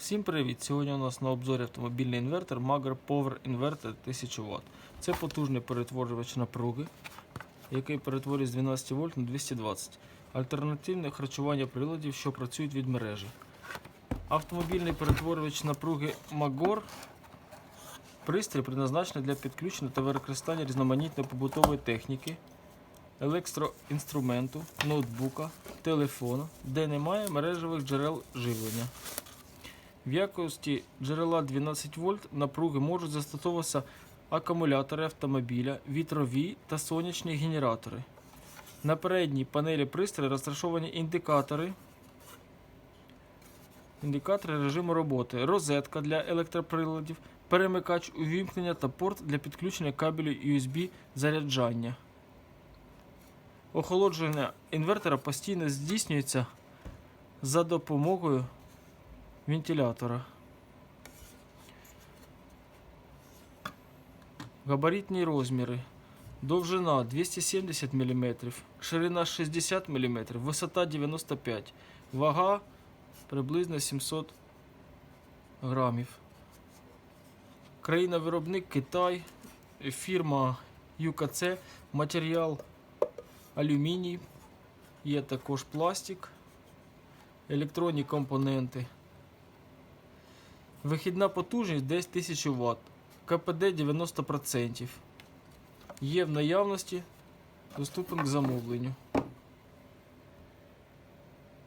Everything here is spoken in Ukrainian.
Всім привіт! Сьогодні у нас на обзорі автомобільний інвертор Magro Power Inverter 1000 Вт. Це потужний перетворювач напруги, який перетворює з 12 вольт на 220. Альтернативне харчування приладів, що працюють від мережі. Автомобільний перетворювач напруги Magor пристрій призначений для підключення та використання різноманітної побутової техніки, електроінструменту, ноутбука, телефона, де немає мережевих джерел живлення. В якості джерела 12 вольт напруги можуть застосовуватися акумулятори автомобіля, вітрові та сонячні генератори. На передній панелі пристрою розташовані індикатори. Індикатори режиму роботи, розетка для електроприладів, перемикач увімкнення та порт для підключення кабелю USB заряджання. Охолодження інвертора постійно здійснюється за допомогою вентилятора. Габаритні розміри. Довжина 270 мм, ширина 60 мм, висота 95 Вага приблизно 700 грамів. Країна-виробник Китай, фірма ЮКЦ, матеріал алюміній, є також пластик, електронні компоненти. Вихідна потужність десь 1000 Вт. КПД 90%. Є в наявності, доступен к замовленню.